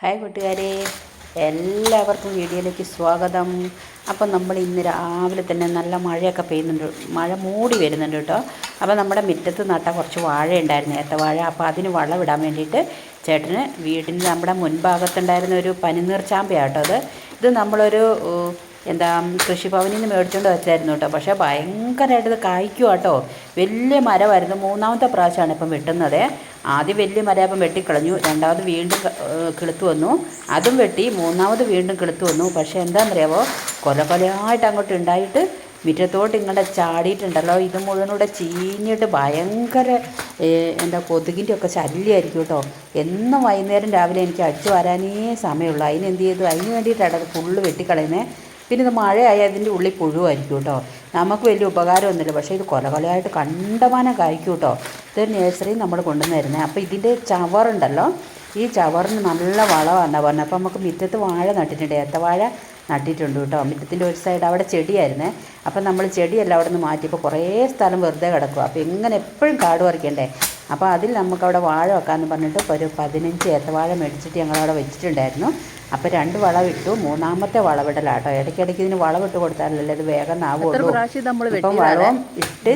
Hi കൂട്ടുകാരെ എല്ലാവർക്കും വീഡിയോയിലേക്ക് സ്വാഗതം. അപ്പം നമ്മൾ ഇന്ന് രാവിലെ തന്നെ നല്ല മഴയൊക്കെ പെയ്യുന്നുണ്ട്. മഴ മൂടി വരുന്നുണ്ട് കേട്ടോ. അപ്പോൾ നമ്മുടെ മുറ്റത്ത് നട്ട കുറച്ച് വാഴ ഉണ്ടായിരുന്നു നേരത്തെ വാഴ. അപ്പോൾ അതിന് വളമിടാൻ വേണ്ടിയിട്ട് ചേട്ടന് വീടിന് നമ്മുടെ മുൻഭാഗത്തുണ്ടായിരുന്ന ഒരു പനിനീർ ചാമ്പയാട്ടോ അത്. ഇത് നമ്മളൊരു എന്താ കൃഷിഭവനിൽ നിന്ന് മേടിച്ചുകൊണ്ട് വെച്ചായിരുന്നു കേട്ടോ പക്ഷേ ഭയങ്കരമായിട്ട് ഇത് കായ്ക്കും കേട്ടോ വലിയ മരമായിരുന്നു. മൂന്നാമത്തെ പ്രാവശ്യമാണ് ഇപ്പം വെട്ടുന്നത്. ആദ്യം വലിയ മരയപ്പം വെട്ടിക്കളഞ്ഞു. രണ്ടാമത് വീണ്ടും കിളുത്തു വന്നു. അതും വെട്ടി മൂന്നാമത് വീണ്ടും കിളുത്തു വന്നു. പക്ഷേ എന്താണെന്നറിയാമോ കൊല കൊലയായിട്ട് അങ്ങോട്ട് ഉണ്ടായിട്ട് മുറ്റത്തോട്ട് ഇങ്ങോട്ട് ചാടിയിട്ടുണ്ടല്ലോ. ഇത് മുഴുവനൂടെ ചീഞ്ഞിട്ട് ഭയങ്കര എന്താ കൊതുകിന്റെ ഒക്കെ ശല്യമായിരിക്കും കേട്ടോ എന്നും വൈകുന്നേരം രാവിലെ എനിക്ക് അടിച്ചു വരാനേ സമയമുള്ളൂ. അതിന് എന്ത് ചെയ്തു? അതിന് വേണ്ടിയിട്ടാണ് അത് ഫുള്ള് വെട്ടിക്കളയുന്നത് പിന്നെ ഇത് മഴയായി അതിന്റെ ഉള്ളിൽ പുഴുവായിരിക്കും കേട്ടോ നമുക്ക് വലിയ ഉപകാരമൊന്നുമില്ല. പക്ഷേ ഇത് കൊല കൊലയായിട്ട് കണ്ടമാനം കായ്ക്കും കേട്ടോ ഇത് നേഴ്സറി നമ്മൾ കൊണ്ടുവന്നായിരുന്നേ അപ്പോൾ ഇതിന്റെ ചവറുണ്ടല്ലോ ഈ ചവറിന് നല്ല വളമാണ് പറഞ്ഞത് അപ്പോൾ നമുക്ക് മുറ്റത്ത് വാഴ നട്ടിട്ടുണ്ട്. ഏത്തവാഴ നട്ടിട്ടുണ്ട് കേട്ടോ മിറ്റത്തിന്റെ ഒരു സൈഡ് അവിടെ ചെടിയായിരുന്നേ. അപ്പം നമ്മൾ ചെടിയെല്ലാം അവിടെ നിന്ന് മാറ്റിയപ്പോൾ കുറേ സ്ഥലം വെറുതെ കിടക്കും അപ്പോൾ എങ്ങനെ എപ്പോഴും കാട് പറിക്കണ്ടേ? അപ്പോൾ അതിൽ നമുക്ക് അവിടെ വാഴ വെക്കാമെന്ന് പറഞ്ഞിട്ട് ഇപ്പോൾ ഒരു പതിനഞ്ച് ഏത്തവാഴ മേടിച്ചിട്ട് ഞങ്ങളവിടെ വെച്ചിട്ടുണ്ടായിരുന്നു. അപ്പോൾ രണ്ട് വളവിട്ടു മൂന്നാമത്തെ വളവിടലാട്ടോ ഇടയ്ക്കിടയ്ക്ക് ഇതിന് വളവിട്ട് കൊടുത്താലല്ലേ ഇത് വേഗം ആവുള്ളൂ ഇപ്പം വളവും ഇട്ട്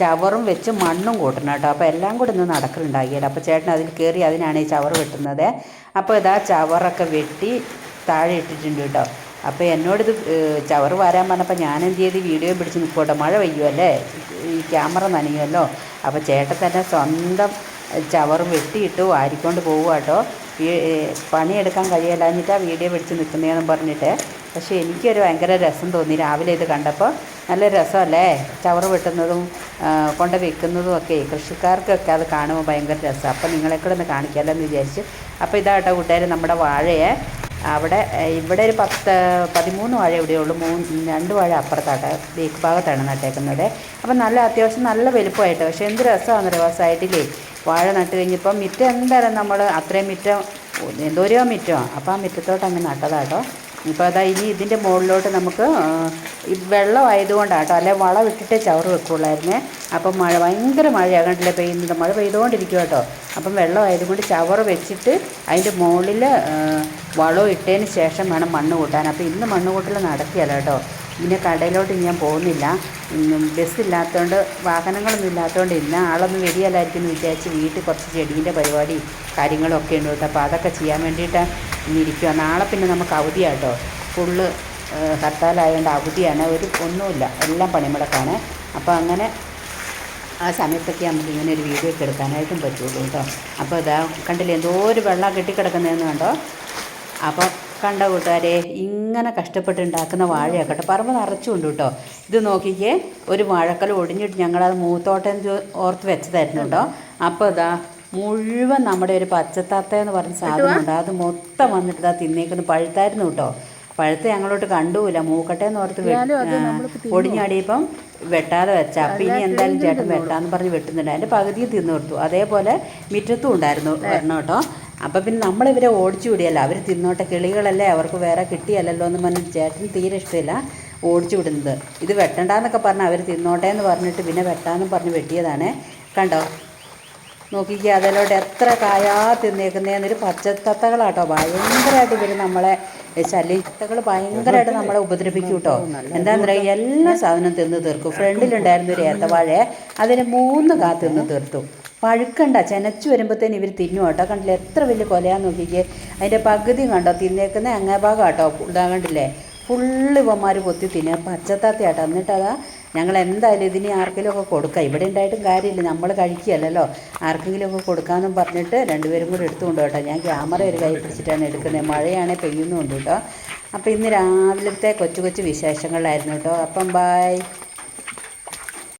ചവറും വെച്ച് മണ്ണും കൂട്ടണം കേട്ടോ. അപ്പോൾ എല്ലാം കൂടെ ഒന്ന് നടക്കലുണ്ടാകിയല്ലോ അപ്പോൾ ചേട്ടൻ അതിൽ കയറി അതിനാണ് ഈ ചവറ് വെട്ടുന്നത്. അപ്പോൾ ഇതാ ചവറൊക്കെ വെട്ടി താഴെ ഇട്ടിട്ടുണ്ട് കേട്ടോ. അപ്പോൾ എന്നോടിത് ചവറ് വരാൻ പറഞ്ഞപ്പോൾ ഞാൻ എന്ത് ചെയ്ത്? വീഡിയോ പിടിച്ച് നിൽക്കോട്ടെ മഴ പെയ്യുമല്ലേ ഈ ക്യാമറ നനയുമല്ലോ അപ്പോൾ ചേട്ടൻ തന്നെ സ്വന്തം ചവറും വെട്ടിയിട്ട് വാരിക്കൊണ്ട് പോവുക കേട്ടോ പണിയെടുക്കാൻ കഴിയല്ലാഞ്ഞിട്ടാണ് വീഡിയോ പിടിച്ച് നിൽക്കുന്നതെന്ന് പറഞ്ഞിട്ട്. പക്ഷേ എനിക്കൊരു ഭയങ്കര രസം തോന്നി രാവിലെ ഇത് കണ്ടപ്പോൾ നല്ല രസമല്ലേ? ചവറ് വെട്ടുന്നതും കൊണ്ട് വെക്കുന്നതും ഒക്കെ. കൃഷിക്കാർക്കൊക്കെ അത് കാണുമ്പോൾ ഭയങ്കര രസമാണ് അപ്പോൾ നിങ്ങളെക്കൂടെ ഒന്ന് കാണിക്കാമല്ലോ എന്ന് വിചാരിച്ച്. അപ്പോൾ ഇതാട്ടോ കൂട്ടുകാർ നമ്മുടെ വാഴയെ. അവിടെ ഇവിടെ ഒരു പത്ത് പതിമൂന്ന് വാഴ ഇവിടെയുള്ളൂ മൂന്ന് രണ്ട് വാഴ അപ്പുറത്താട്ട് ബേക്ക് ഭാഗത്താണ് നട്ടേക്കുന്നത്. അപ്പം നല്ല അത്യാവശ്യം നല്ല വലുപ്പമായിട്ട്. പക്ഷേ എന്ത് രസമാണെന്നറിയോ സൈഡിലേ വാഴ നട്ട് കഴിഞ്ഞപ്പം മിറ്റം എന്തായാലും നമ്മൾ അത്രയും മിറ്റം എന്തോരോ മിറ്റമാണ്. അപ്പോൾ ആ മിറ്റത്തോട്ട് അങ്ങ് നട്ടതാട്ടോ. ഇപ്പോൾ അതാ ഇനി ഇതിന്റെ മുകളിലോട്ട് നമുക്ക് വെള്ളം ആയതുകൊണ്ടാണ് കേട്ടോ അല്ലെ വളം ഇട്ടിട്ടേ ചവറ് വെക്കുള്ളായിരുന്നേ. അപ്പം മഴ ഭയങ്കര മഴയാണ് കണ്ടില്ലേ പെയ്യുന്നത്? മഴ പെയ്തുകൊണ്ടിരിക്കും കേട്ടോ അപ്പം വെള്ളം ആയതുകൊണ്ട് ചവറ് വെച്ചിട്ട് അതിന്റെ മുകളിൽ വളം ഇട്ടതിന് ശേഷം വേണം മണ്ണ് കൂട്ടാൻ. അപ്പോൾ ഇന്ന് മണ്ണ് കൂട്ടൽ നടത്തിയല്ലോ കേട്ടോ പിന്നെ കടയിലോട്ട് ഞാൻ പോകുന്നില്ല. ബസ്സില്ലാത്തതുകൊണ്ട് വാഹനങ്ങളൊന്നും ഇല്ലാത്തതുകൊണ്ട് ഇന്ന് ആളൊന്നും വരികയല്ലായിരിക്കും എന്ന് വിചാരിച്ച് വീട്ടിൽ കുറച്ച് ചെടീന്റെ പരിപാടി കാര്യങ്ങളൊക്കെ ഉണ്ട് കേട്ടോ. അപ്പോൾ അതൊക്കെ ചെയ്യാൻ വേണ്ടിയിട്ട് ഇരിക്കുക നാളെ പിന്നെ നമുക്ക് അവധിയാണ് കേട്ടോ ഫുള്ള് ഹർത്താലായതുകൊണ്ട് അവധിയാണ്. ഒരു ഒന്നുമില്ല. എല്ലാം പണിമുടക്കാണ്. അപ്പോൾ അങ്ങനെ ആ സമയത്തൊക്കെ നമുക്ക് ഇങ്ങനെ ഒരു വീഡിയോ ഒക്കെ എടുക്കാനായിട്ടും പറ്റുള്ളൂ കേട്ടോ. അപ്പോൾ ഇതാ കണ്ടില്ലേ എന്തോ ഒരു വെള്ളം കെട്ടിക്കിടക്കുന്നതെന്ന് കണ്ടോ? അപ്പോൾ കണ്ട കൂട്ടുകാരെ ഇങ്ങനെ കഷ്ടപ്പെട്ടുണ്ടാക്കുന്ന വാഴയാക്കട്ടെ പറമ്പ് നിറച്ചുണ്ട് കേട്ടോ. ഇത് നോക്കിക്കേ ഒരു വാഴക്കല ഒടിഞ്ഞിട്ട് ഞങ്ങളത് മൂത്തോട്ടം ഓർത്ത് വെച്ചതായിരുന്നു കേട്ടോ അപ്പോൾ ഇതാ മുഴുവൻ നമ്മുടെ ഒരു പച്ചത്താത്ത എന്ന് പറഞ്ഞ സാധനമുണ്ട് അത് മൊത്തം വന്നിട്ട് ഇതാ തിന്നേക്കുന്നു പഴുത്തായിരുന്നു കേട്ടോ. പഴുത്ത് ഞങ്ങളോട്ട് കണ്ടുമില്ല മൂക്കട്ടെ എന്ന് ഓർത്ത് ഒടിഞ്ഞാടിയപ്പം വെട്ടാതെ വെച്ച. അപ്പം ഇനി എന്തായാലും ചേട്ടൻ വെട്ടാന്ന് പറഞ്ഞ് വെട്ടുന്നുണ്ട്. അതിന്റെ പകുതിയും തിന്നു കൊടുത്തു. അതേപോലെ മിറ്റത്തും ഉണ്ടായിരുന്നു വരണം കേട്ടോ. അപ്പം പിന്നെ നമ്മളിവരെ ഓടിച്ചു വിടിയല്ല. അവർ തിന്നോട്ടെ. കിളികളല്ലേ അവർക്ക് വേറെ കിട്ടിയല്ലല്ലോ എന്ന് പറഞ്ഞ് ചേട്ടൻ തീരെ ഇഷ്ടമില്ല ഓടിച്ചു വിടുന്നത്. ഇത് വെട്ടണ്ടെന്നൊക്കെ പറഞ്ഞ് അവർ തിന്നോട്ടെ എന്ന് പറഞ്ഞിട്ട് പിന്നെ വെട്ടാന്നും പറഞ്ഞ് വെട്ടിയതാണ്. കണ്ടോ? നോക്കിക്കുക അതിലോട്ട് എത്ര കായാ തിന്നേക്കുന്നതെന്നൊരു പച്ചത്തത്തകളാട്ടോ. ഭയങ്കരമായിട്ട് ഇവർ നമ്മളെ ശല്യത്തകൾ ഭയങ്കരമായിട്ട് നമ്മളെ ഉപദ്രവിക്കും കേട്ടോ എന്താണെന്ന് പറയുക എല്ലാ സാധനവും തിന്ന് തീർക്കും. ഫ്രണ്ടിലുണ്ടായിരുന്ന ഒരു ഏത്തവാഴയെ അതിന് മൂന്ന് കാ തിന്ന് തീർത്തു. പഴുക്കണ്ട ചെനച്ചു വരുമ്പോഴത്തേന് ഇവർ തിന്നു കേട്ടോ. കണ്ടില്ലേ എത്ര വലിയ കൊലയാന്ന് നോക്കിക്കേ. അതിന്റെ പകുതി കണ്ടോ തിന്നേക്കുന്ന അങ്ങേ ഭാഗം കേട്ടോ ഉണ്ടാകണ്ടില്ലേ കണ്ടില്ലേ. ഫുള്ള് ഇവന്മാർ പൊത്തി തിന്നുക പച്ചത്താത്തയാട്ടോ എന്നിട്ടതാ ഞങ്ങൾ എന്തായാലും ഇതിന് ആർക്കെങ്കിലും ഒക്കെ കൊടുക്കാം. ഇവിടെ ഉണ്ടായിട്ടും കാര്യമില്ല നമ്മൾ കഴിക്കുകയല്ലല്ലോ. ആർക്കെങ്കിലും ഒക്കെ കൊടുക്കാമെന്നും പറഞ്ഞിട്ട് രണ്ടുപേരും കൂടി എടുത്തുകൊണ്ട് കേട്ടോ ഞാൻ ക്യാമറ ഒരു കൈ പിടിച്ചിട്ടാണ് എടുക്കുന്നത് മഴയാണെങ്കിൽ പെയ്യുന്നുണ്ട് കേട്ടോ. അപ്പോൾ ഇന്ന് രാവിലത്തെ കൊച്ചു കൊച്ചു വിശേഷങ്ങളായിരുന്നു കേട്ടോ. അപ്പം ബായ്